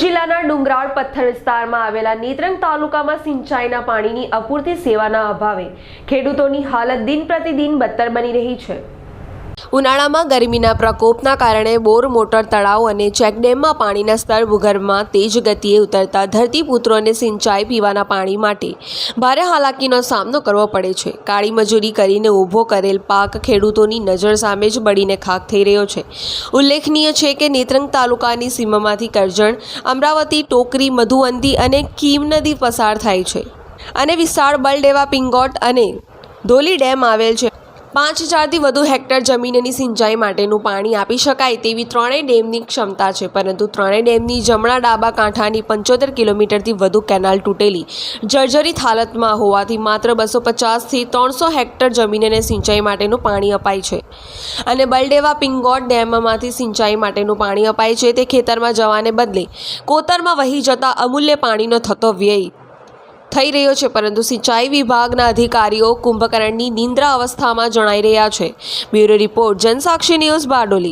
જિલ્લાના ડુંગરાળ પથ્થર વિસ્તારમાં આવેલા નેત્રંગ તાલુકામાં સિંચાઈના પાણીની અપૂરતી સેવાના અભાવે ખેડૂતોની હાલત દિન પ્રતિદિન બદતર બની રહી છે. ઉનાળામાં ગરમીના પ્રકોપના કારણે બોર, મોટર તળાવ અને ચેકડેમમાં પાણીના સ્તર ભૂગર્ભમાં તેજ ગતિએ ઉતરતા ધરતીપુત્રોને સિંચાઈ પીવાના પાણી માટે ભારે હાલાકીનો સામનો કરવો પડે છે. કાળી મજૂરી કરીને ઊભો કરેલ પાક ખેડૂતોની નજર સામે જ બળીને ખાક થઈ રહ્યો છે. ઉલ્લેખનીય છે કે નેત્રંગ તાલુકાની સીમામાંથી કરજણ, અમરાવતી, ટોકરી, મધુવંતી અને કીમ નદી પસાર થાય છે. અને વિશાળ બલડેવા પિંગોટ અને ધોલી ડેમ આવેલ છે. પાંચ હજારથી વધુ હેક્ટર જમીનની સિંચાઈ માટેનું પાણી આપી શકાય તેવી ત્રણેય ડેમની ક્ષમતા છે. પરંતુ ત્રણેય ડેમની જમણા ડાબા કાંઠાની પંચોતેર કિલોમીટરથી વધુ કેનાલ તૂટેલી. જર્જરિત હાલતમાં હોવાથી માત્ર બસો પચાસથી ત્રણસો હેક્ટર જમીનને સિંચાઈ માટેનું પાણી અપાય છે. અને બલડેવા પિંગોટ ડેમમાંથી સિંચાઈ માટેનું પાણી અપાય છે તે ખેતરમાં જવાને બદલે કોતરમાં વહી જતા અમૂલ્ય પાણીનો થતો વ્યય થઈ રહ્યો છે, પરંતુ સિંચાઈ વિભાગના અધિકારીઓ કુંભકર્ણની નિંદ્રા અવસ્થામાં જણાઈ રહ્યા છે. Bureau report Jansakshi news Bardoli.